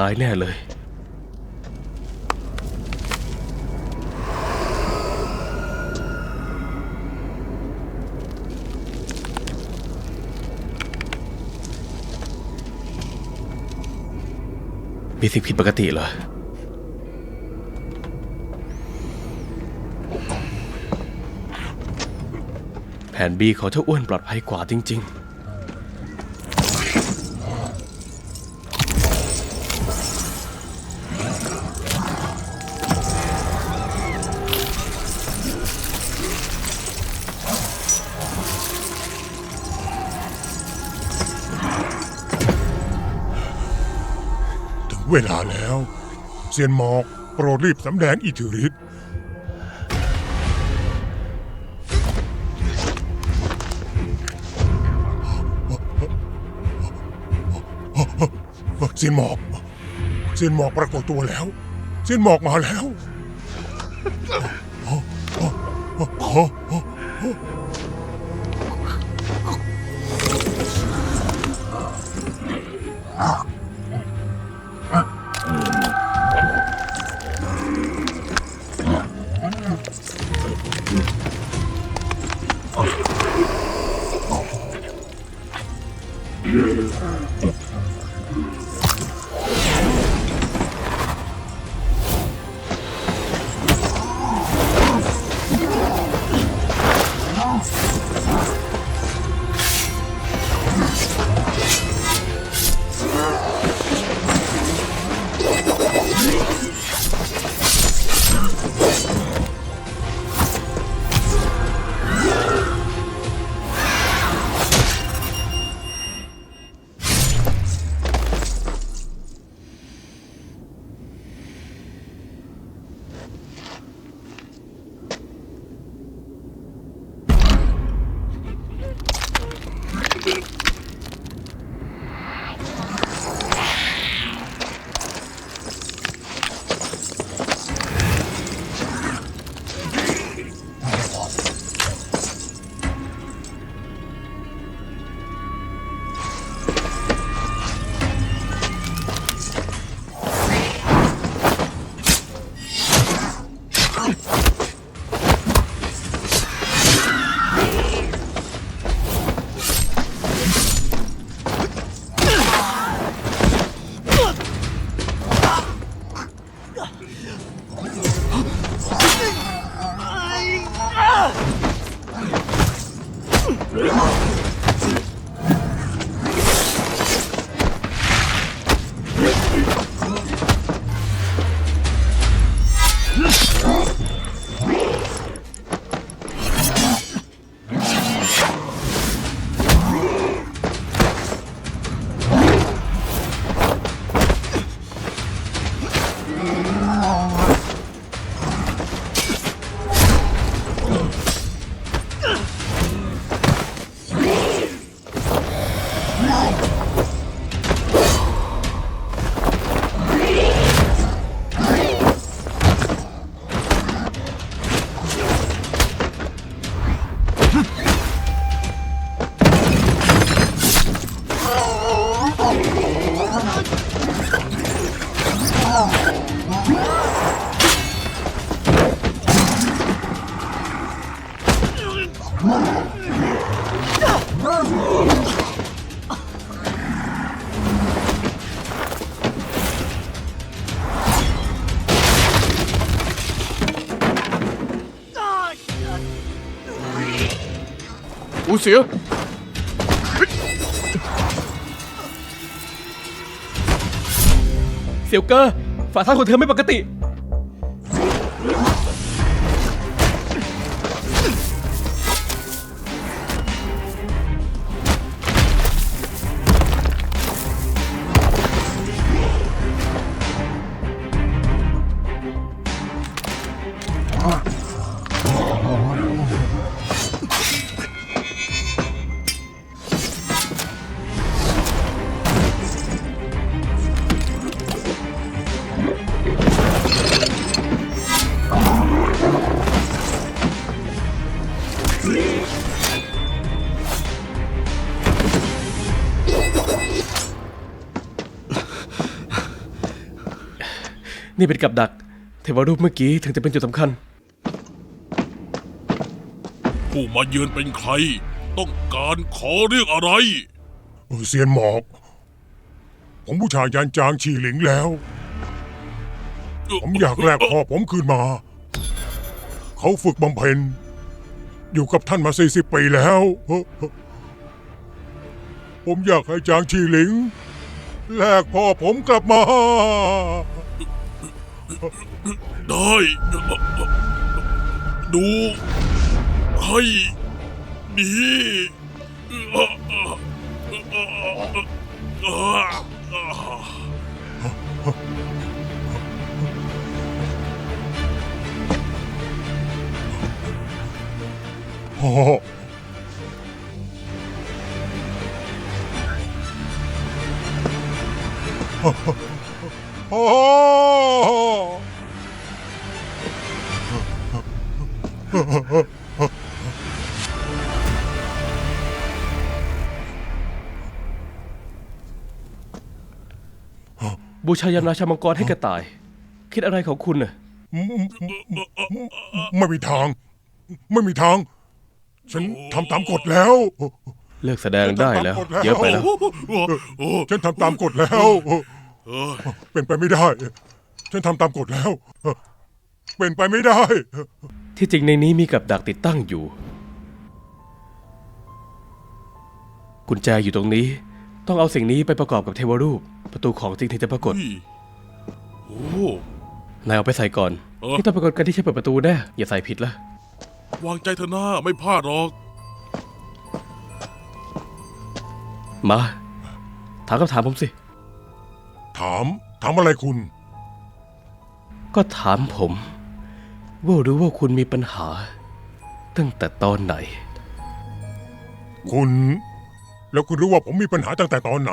ร้ายแน่เลย มีสิ่งผิดปกติเหรอ แผน B ของเจ้าอ้วนปลอดภัยกว่าจริง ๆ เวลาแล้ว เซียนหมอกโปรดรีบสำแดงอิทธิฤทธิ์เซียนหมอกเซียนหมอกปรากฏตัวแล้ว เซียนหมอกมาแล้ว อูเสียเสี่ยวเกอร์ฝ่าเท้าของเธอไม่ปกติ นี่เป็นกับดัก เทวรูปเมื่อกี้ถึงจะเป็นจุดสำคัญ ผู้มาเยือนเป็นใคร ต้องการขอเรื่องอะไรเออเซียนหมอก ผมบูชายันจางฉีหลิงแล้ว ผมอยากแลกพ่อผมคืนมา เขาฝึกบำเพ็ญ อยู่กับท่านมาสี่สิบปีแล้วเออเออผมอยากให้จางฉีหลิง แลกพ่อผมกลับมา ได้ดูให้ดีพ่อพ่ บูชายันราชามังกรให้กระต่าย คิดอะไรของคุณน่ะไม่มีทาง ไม่มีทาง ฉันทำตามกฎแล้ว เลิกแสดงได้แล้ว เยอะไปแล้วโอ้ฉันทำตามกฎแล้วเออเป็นไปไม่ได้ ฉันทำตามกฎแล้ว เป็นไปไม่ได้ ที่จริงในนี้มีกับดักติดตั้งอยู่ กุญแจอยู่ตรงนี้ ต้องเอาสิ่งนี้ไปประกอบกับเทวรูป ประตูของจริงถึงจะปรากฏเฮ้ยโอ้ นายเอาไปใส่ก่อน เออ นี่ต้องปรากฏกันที่ใช้เปิดประตูแน่อย่าใส่ผิดละวางใจเถอะหน้าไม่พลาดหรอก มา ถามคำถามผมสิ ถาม ถามอะไรคุณ ก็ถามผม ว่ารู้ว่าคุณมีปัญหา ตั้งแต่ตอนไหน คุณ แล้วคุณรู้ว่าผมมีปัญหาตั้งแต่ตอนไหน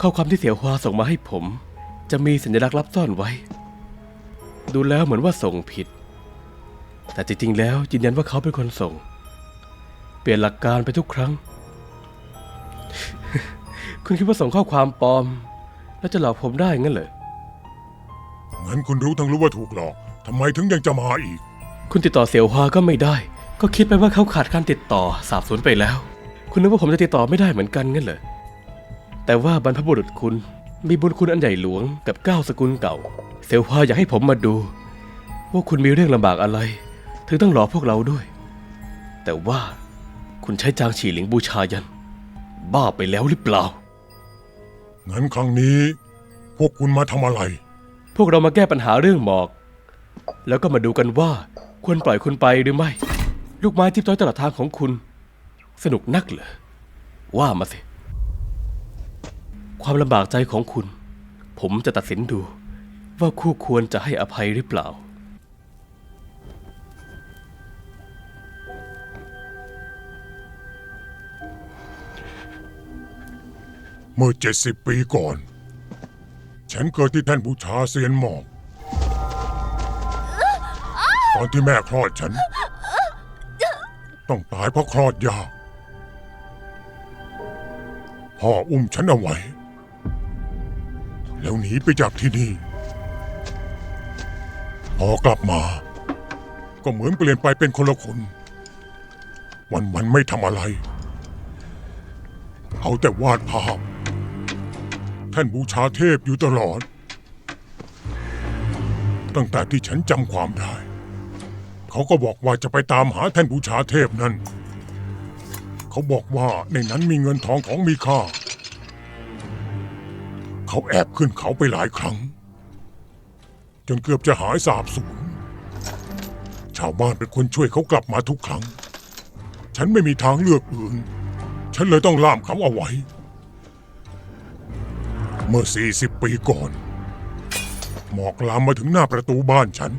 ข้อความที่เสี่ยวฮวาส่งมาให้ผม จะมีสัญลักษณ์ลับซ่อนไว้ ดูแล้วเหมือนว่าส่งผิด แต่จริงๆแล้วยืนยันว่าเขาเป็นคนส่ง เปลี่ยนหลักการไปทุกครั้ง คุณคิดว่าส่งข้อความปลอม แล้วจะหลอกผมได้งั้นเหรองั้นคุณรู้ทั้งรู้ว่าถูกหลอกทำไมถึงยังจะมาอีก คุณติดต่อเสี่ยวฮวาก็ไม่ได้ ก็คิดไปว่าเขาขาดการติดต่อสาบสูญไปแล้ว คุณนึกว่าผมจะติดต่อไม่ได้เหมือนกันงั้นเหรอ แต่ว่าบรรพบุรุษคุณมีบุญคุณอันใหญ่หลวงกับเก้าสกุลเก่าเสี่ยวฮวาอยากให้ผมมาดู ว่าคุณมีเรื่องลำบากอะไร ถึงต้องหลอกพวกเราด้วย แต่ว่าคุณใช้จางฉีหลิงบูชายัน บ้าไปแล้วหรือเปล่า งั้นครั้งนี้ พวกคุณมาทำอะไร พวกเรามาแก้ปัญหาเรื่องหมอก แล้วก็มาดูกันว่าควรปล่อยคุณไปหรือไม่ ลูกไม้ทิพย์ต้อยตลอดทางของคุณ สนุกนักเหรอว่ามาสิ ความลำบากใจของคุณ ผมจะตัดสินดูว่าคู่ควรจะให้อภัยหรือเปล่า เมื่อเจ็ดสิบปีก่อน ฉันเกิดที่แท่นบูชาเซียนหมอก ตอนที่แม่คลอดฉัน ต้องตายเพราะคลอดยากพ่ออุ้มฉันเอาไว้ แล้วหนีไปจากที่นี่ พอกลับมา ก็เหมือนเปลี่ยนไปเป็นคนละคน วันวันๆไม่ทำอะไร เอาแต่วาดภาพ ท่านบูชาเทพอยู่ตลอด ตั้งแต่ที่ฉันจำความได้ เขาก็บอกว่าจะไปตามหาท่านบูชาเทพนั้นเขาบอกว่าในนั้นมีเงินทองของมีค่า เขาแอบขึ้นเขาไปหลายครั้ง จนเกือบจะหายสาบสูญชาวบ้านเป็นคนช่วยเขากลับมาทุกครั้ง ฉันไม่มีทางเลือกอื่น ฉันเลยต้องล่ามเขาเอาไว้ เมื่อ 40 ปีก่อน หมอกลามมาถึงหน้าประตูบ้านฉัน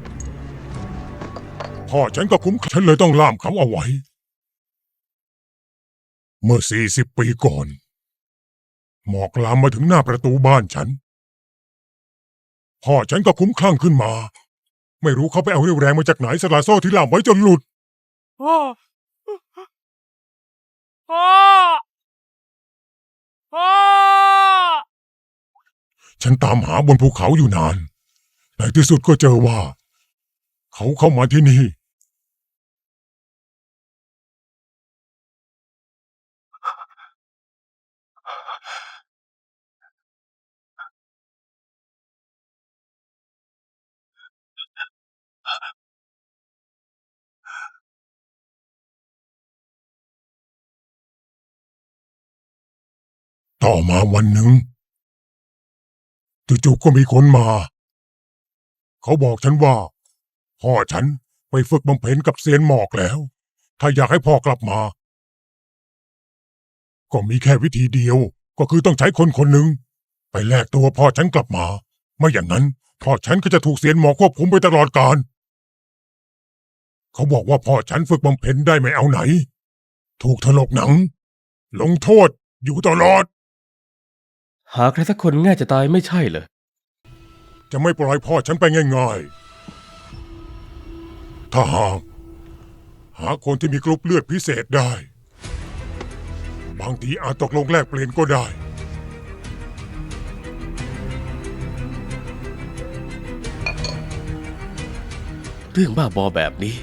พ่อฉันก็คุ้มฉันเลยต้องล่ามเขาเอาไว้ เมื่อ 40 ปีก่อน หมอกลามมาถึงหน้าประตูบ้านฉัน พ่อฉันก็คุ้มคลั่งขึ้นมา ไม่รู้เขาไปเอาเรี่ยวแรงมาจากไหนสลาโซ่ที่ล่ามไว้จนหลุดอ้าพ่อ พ่อ ฉันตามหาบนภูเขาอยู่นาน ในที่สุดก็เจอว่า เขาเข้ามาที่นี่ ต่อมาวันหนึ่งจู่ๆก็มีคนมา เขาบอกฉันว่า พ่อฉันไปฝึกบำเพ็ญกับเซียนหมอกแล้ว ถ้าอยากให้พ่อกลับมา ก็มีแค่วิธีเดียวก็คือต้องใช้คนคนหนึ่งไปแลกตัวพ่อฉันกลับมา ไม่อย่างนั้นพ่อฉันก็จะถูกเซียนหมอกควบคุมไปตลอดกาลเขาบอกว่าพ่อฉันฝึกบำเพ็ญได้ไม่เอาไหน ถูกถลกหนัง ลงโทษอยู่ตลอด หาใครสักคนง่ายจะตายไม่ใช่เหรอ จะไม่ปล่อยพ่อฉันไปง่ายๆ ถ้าหากหาคนที่มีกรุ๊ปเลือดพิเศษได้ บางทีอาจตกลงแลกเปลี่ยนก็ได้ เรื่องบ้าบอแบบนี้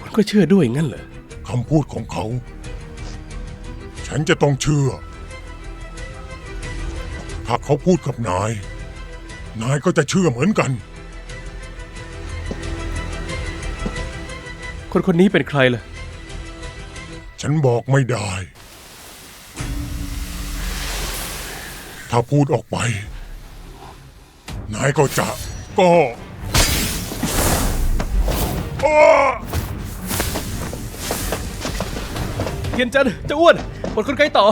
คุณก็เชื่อด้วยงั้นเหรอ คำพูดของเขา ฉันจะต้องเชื่อ ถ้าเขาพูดกับนาย นายก็จะเชื่อเหมือนกัน คนคนนี้เป็นใครล่ะ ฉันบอกไม่ได้ ถ้าพูดออกไป นายก็จะก็อ้าเทียนจันทร์เจะอ้วนหมดคนไกลต่อ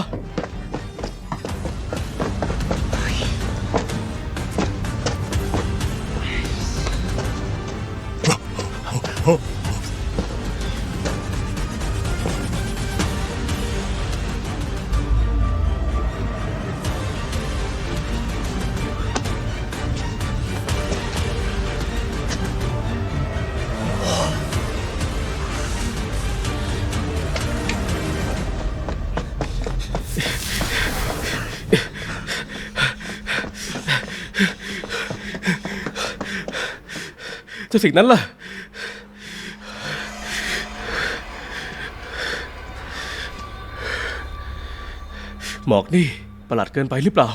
จะสิ่งนั้นล่ะ หมอกนี่ประหลาดเกินไปหรือเปล่า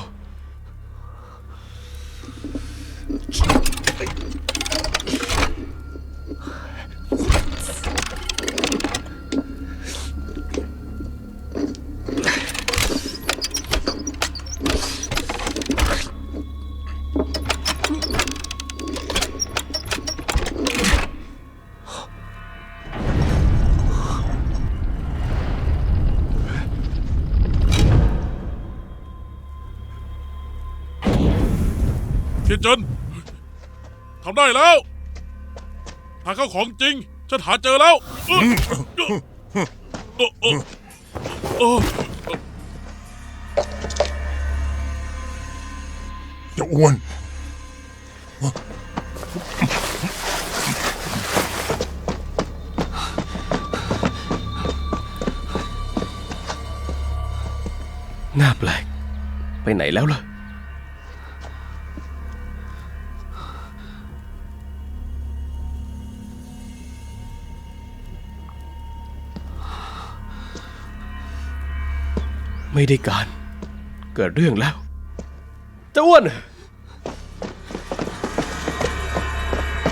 เทียนจันทร์ทำได้แล้ว หาเข้าของจริง ฉันหาเจอแล้วเอ้อเอ้อเอ้อเอ้อจะอ้วน น่าแปลก ไปไหนแล้วล่ะ ไม่ได้การ เกิดเรื่องแล้วเจ้าอ้วน